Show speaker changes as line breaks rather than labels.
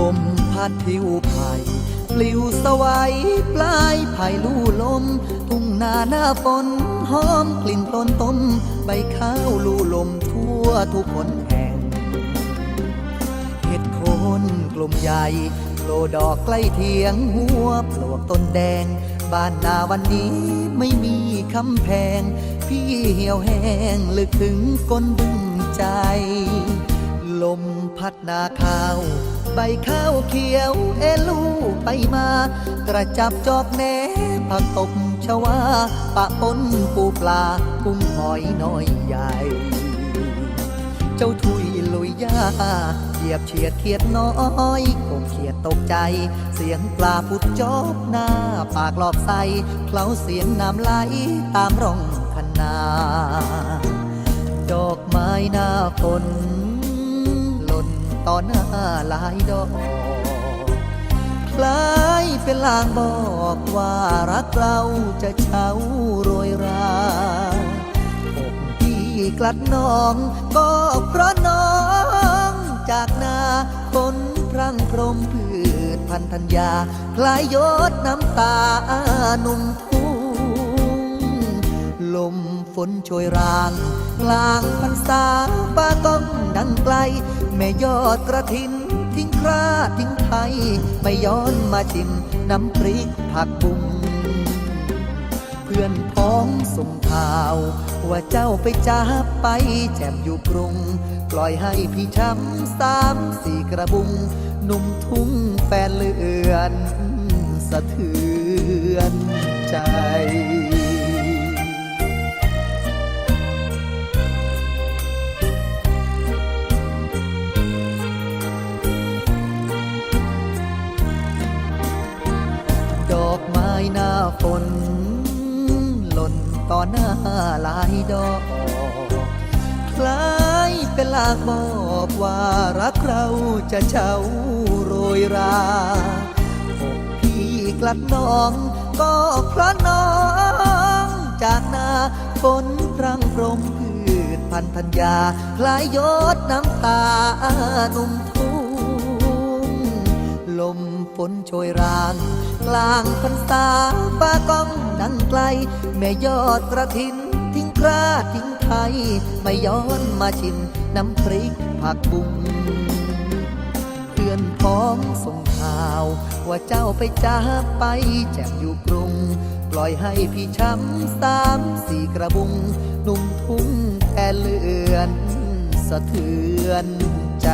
านผิวไผ่ปลิวสวัยปลายไผ่ลู่ลม ทุ่งนาหน้าฝนหอมกลิ่นต้นต้ม ใบข้าวลู่ลมทั่วทุกคนแห่งเห็ดโคนกลุ่มใหญ่โผล่ดอกใกล้เทียงหัวปลวกต้นแดง บ้านนาวันนี้ไม่มีคำแพง พี่เหี่ยวแห้งลึกถึงก้นบึงใจ ลมพัดนาข้าว ใบข้าวเขียวเอลูไปมา กระจับจอกแหนผักตบชวาปะปนปูปลากุ้งหอยน้อยใหญ่ เจ้าทุยลุยยาเหยียบเฉียดเขียดน้อยกบเขียดตกใจ เสียงปลาพุดจอบหน้า ปากหลอบใสเคล้าเสียงน้ำไหลตามร่องคันนา ดอกไม้หน้าฝนหล่น ต่อหน้าหลายดอกคล้ายเป็นลางบอกว่ารักเราจะเช้าโรยราอกที่กลัดน้อง ก็เพราะน้องจากนาคนพรังพรมพืชพันธัญญาคล้ายยดน้ำตาหนุ่มทุ่งลมฝนโชยรางกลางพรรษาป้าต้อง ดังไกล แม่ยอดกระถิน ทิ้งคราทิ้งไทยไม่ย้อนมาชิมน้ำพริกผักบุ้งเพื่อนพ้องส่งข่าว ว่าเจ้าไปจ้าไปแจมอยู่กรุง ปล่อยให้พี่ช้ำสามสี่กระบุง หนุ่มทุ่งแฟนเลือน สะเทือนใจ ต่อหน้าหลายดอก คล้ายเป็นลางบอกว่ารักเราจะเช้าโรยราอกพี่กลัดน้อง ก็เพราะน้อง จากนาฝนพรังพรมพืชพันธัญญาคลายยดน้ำตาหนุ่มท ลมฝนโชยราง กลางพรรษาป้าก้องดังไกล แม่ยอดกระถินทิ้งกราทิ้งไทยไม่ย้อนมาชิมน้ำพริกผักบุ้งเพื่อนพ้องส่งข่าว ว่าเจ้าไปจ้าไปแจมอยู่กรุง ปล่อยให้พี่ช้ำสามสี่กระบุง นุ่มทุ่งแค่เลือน สะเทือนใจ